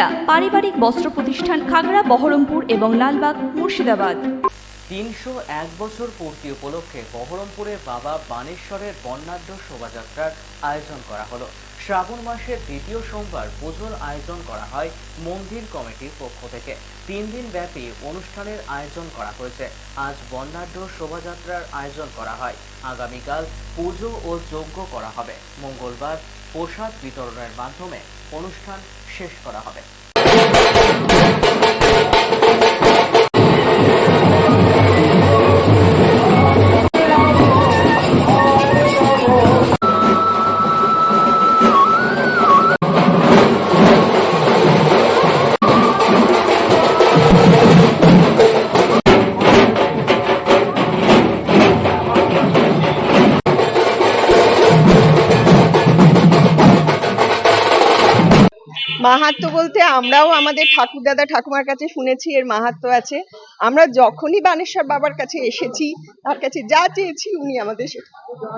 সুনিতা পারিবারিক বস্ত্র প্রতিষ্ঠান খাগড়া, বহরমপুর এবং লালবাগ, মুর্শিদাবাদ। তিনশো এক বছর পূর্তি উপলক্ষে বহরমপুরে বাবা বানেশ্বরের বর্ণাঢ্য শোভাযাত্রার আয়োজন করা হলো। শ্রাবণ মাসের দ্বিতীয় সোমবার পুজোর আয়োজন করা হয় মন্দির কমিটির পক্ষ থেকে। তিন দিন ব্যাপী অনুষ্ঠানের আয়োজন করা হয়েছে। আজ বর্ণাঢ্য শোভাযাত্রার আয়োজন করা হয়। আগামীকাল পুজো ও যজ্ঞ করা হবে। মঙ্গলবার প্রসাদ বিতরণের মাধ্যমে অনুষ্ঠান শেষ করা হবে। মাহাত্ম্য বলতে আমরাও আমাদের ঠাকুর দাদা ঠাকুমার কাছে শুনেছি, এর মাহাত্ম আছে। আমরা যখনই বানেশ্বর বাবার কাছে এসেছি, তার কাছে যা চেয়েছি উনি আমাদের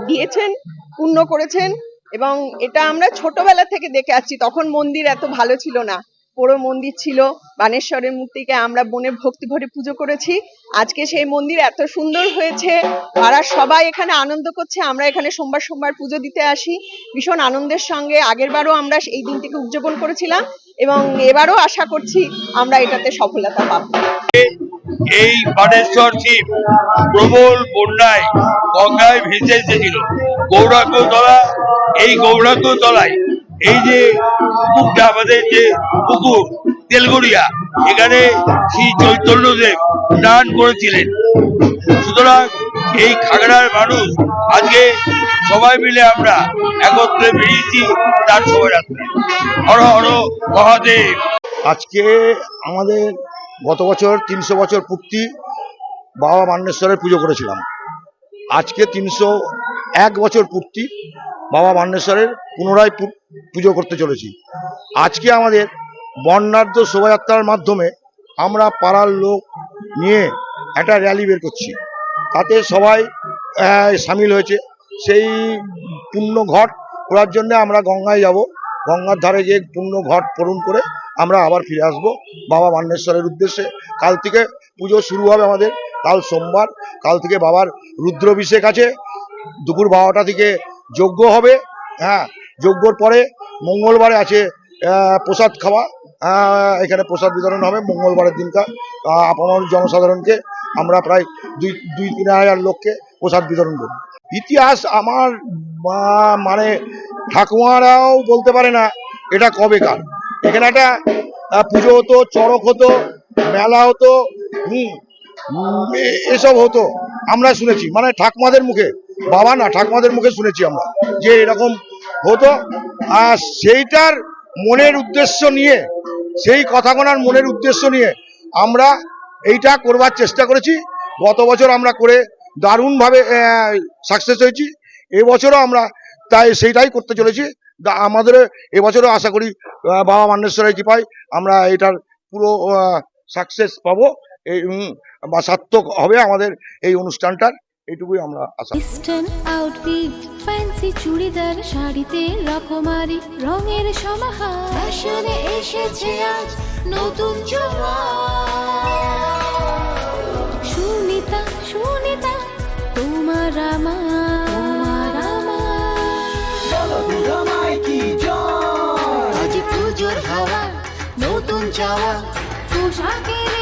দিয়েছেন, পূর্ণ করেছেন এবং এটা আমরা ছোটবেলা থেকে দেখে আসছি, তখন মন্দির এত ভালো ছিল না। পুরো মন্দির ছিল, বানেশ্বরের মূর্তিকে আমরা বনে ভক্তি ভরে পুজো করেছি। আজকে সেই মন্দির এত সুন্দর হয়েছে পাড়ার সবাই এখানে আনন্দ করছে, আমরা এখানে সোমবার সোমবার পুজো দিতে আসি। ভীষণ আনন্দের সঙ্গে আগেরবারও আমরা এই দিনটিকে উদযাপন করেছিলাম এবং এবারও আশা করছি আমরা এটাতে সফলতা পাবো। এই বানেশ্বর শিব প্রবল বন্যায় গঙ্গায় ভেসে এসেছিল। গৌরাঙ্গ তলা, এই গৌরাঙ্গ তলায় এই যে পুকুরটা আমাদের যে পুকুর, তেলগড়িয়া, এখানে শ্রী চৈতন্যদেব স্নান করেছিলেন। সুতরাং এই খাগড়ার মানুষ আজকে সবাই মিলে আমরা একত্রে বেরিয়েছি তার শোভাযাত্রা। হর হর মহাদেব। আজকে আমাদের গত বছর তিনশো বছর পূর্তি বাবা মান্নেশ্বরের পুজো করেছিলাম। আজকে তিনশো এক বছর পূর্তি বাবা মান্নেশ্বরের পুনরায় পুজো করতে চলেছি। আজকে আমাদের বর্ণাঢ্য শোভাযাত্রার মাধ্যমে আমরা পাড়ার লোক নিয়ে একটা র্যালি বের করছি। তাতে সবাই সামিল হয়েছে। সেই পূর্ণ ঘট করার জন্য আমরা গঙ্গায় যাব। গঙ্গার ধারে গিয়ে পূর্ণ ঘট পূরণ করে আমরা আবার ফিরে আসব বাবা মান্নেশ্বরের উদ্দেশ্যে। কাল থেকে পুজো শুরু হবে আমাদের কাল সোমবার। কাল থেকে বাবার রুদ্রাভিষেক আছে। দুপুর বারোটা থেকে যজ্ঞ হবে হ্যাঁ যজ্ঞর পরে মঙ্গলবারে আছে প্রসাদ খাওয়া এখানে প্রসাদ বিতরণ হবে মঙ্গলবারের দিনকার আপনার জনসাধারণকে আমরা প্রায় দুই দুই, তিন হাজার লোককে প্রসাদ বিতরণ করব। ইতিহাস আমার মানে ঠাকুমারাও বলতে পারে না এটা কবেকার এখানে একটা পুজো হতো, চড়ক হতো, মেলা হতো, হুম এসব হতো, আমরা শুনেছি। মানে ঠাকুমাদের মুখে বাবা না, ঠাকুমাদের মুখে শুনেছি আমরা যে এরকম হতো। আর সেইটার মনের উদ্দেশ্য নিয়ে, সেই কথা গোনার মনের উদ্দেশ্য নিয়ে আমরা এইটা করবার চেষ্টা করেছি। গত বছর আমরা করে দারুণভাবে সাকসেস হয়েছি। এবছরও আমরা তাই, সেইটাই করতে চলেছি। আমাদের এবছরও আশা করি বাবা মান্নেশ্বরের কৃপায় আমরা এটার পুরো সাকসেস পাবো। এই বা সার্থক হবে আমাদের এই অনুষ্ঠানটার। এইটুকুই আমরা আশা ইস্টার্ন আউটফিট ফ্যান্সি চুড়িদার, শাড়িতে রকমারি রঙের সমাহার। ফ্যাশনে এসেছে আজ নতুন সুনিতা সুনিতা, তোমার আমার। পুজোর হাওয়া, নতুন চাওয়া, পোশাকের